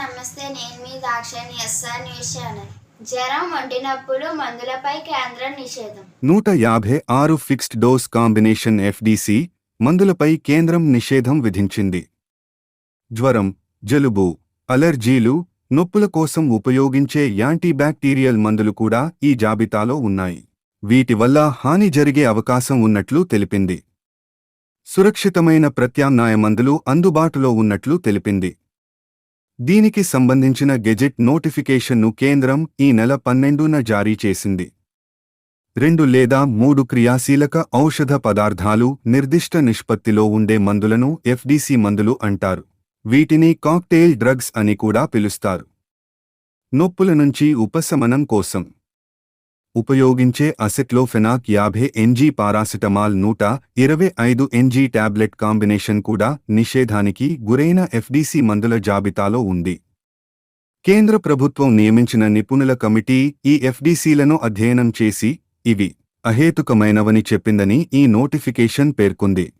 నమస్తే నేను మీ దాక్షాని ఎస్ఆర్ న్యూస్ ఛానల్. జ్వరం వండినప్పుడు మందులపై కేంద్ర నిషేధం. నూట యాభై ఆరు ఫిక్స్డ్ డోస్ కాంబినేషన్ ఎఫ్డిసి మందులపై కేంద్రం నిషేధం విధించింది. జ్వరం జలుబు అలర్జీలు నొప్పుల కోసం ఉపయోగించే యాంటీబ్యాక్టీరియల్ మందులు కూడా ఈ జాబితాలో ఉన్నాయి. వీటి వల్ల హాని జరిగే అవకాశం ఉన్నట్లు తెలిపింది. సురక్షితమైన ప్రత్యామ్నాయ మందులు అందుబాటులో ఉన్నట్లు తెలిపింది. దీనికి సంబంధించిన గెజెట్ నోటిఫికేషన్ను కేంద్రం ఈ నెల పన్నెండున జారీ చేసింది. రెండు లేదా మూడు క్రియాశీలక ఔషధ పదార్థాలు నిర్దిష్ట నిష్పత్తిలో ఉండే మందులను ఎఫ్డిసి మందులు అంటారు. వీటిని కాక్టెయిల్ డ్రగ్స్ అని కూడా పిలుస్తారు. నొప్పుల నుంచి ఉపశమనం కోసం ఉపయోగించే అసెక్లోఫెనాక్ యాభై ఎన్జీ పారాసిటమాల్ నూట ఇరవై ఐదు ఎన్జీ టాబ్లెట్ కాంబినేషన్ కూడా నిషేధానికి గురైన ఎఫ్డిసి మందుల జాబితాలో ఉంది. కేంద్ర ప్రభుత్వం నియమించిన నిపుణుల కమిటీ ఈ ఎఫ్డీసీలను అధ్యయనం చేసి ఇవి అహేతుకమైనవని చెప్పిందని ఈ నోటిఫికేషన్ పేర్కొంది.